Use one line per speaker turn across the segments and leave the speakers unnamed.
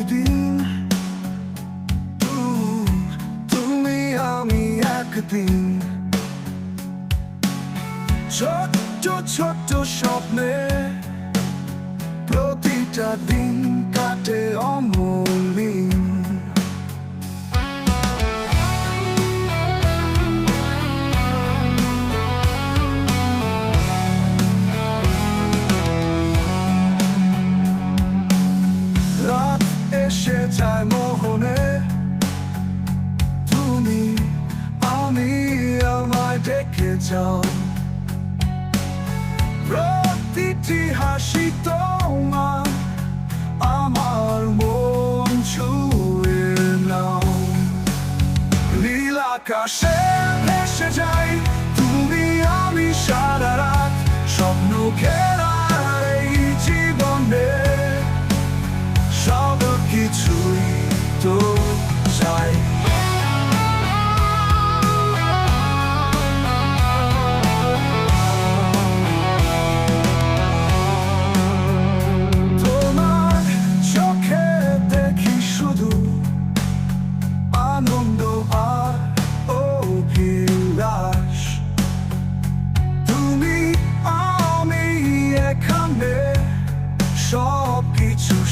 প্রতিদিন তুমি আমি একদিন। ছোট্ট ছোট্ট স্বপ্নে প্রতিটা দিন ডেকে যাও প্রতিটি হাসি তোমার আমার মন ছুঁয়ে নাও। নীল আকাশে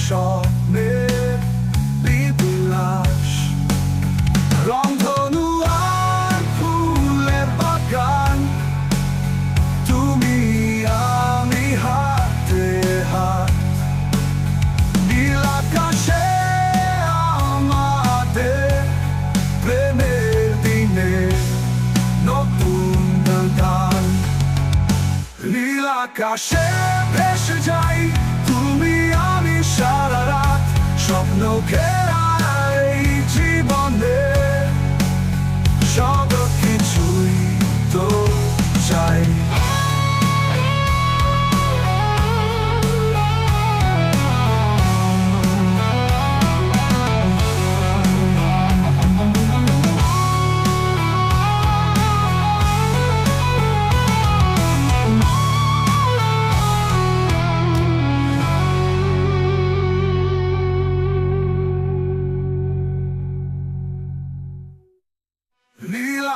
স্বপ্নের বিবিলাস রংধনু আর ফুলের বাগান, তুমি আমি হাতে হাত। নীল আকাশে আমাদের প্রেমের দিনে নতুন গান। নীল আকাশে ভেসে যাই স্বপ্ন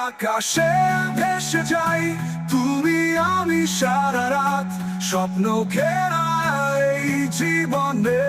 আকাশে ভেসে যাই তুমি আমি সারা রাত স্বপ্ন খেলা জীবনে।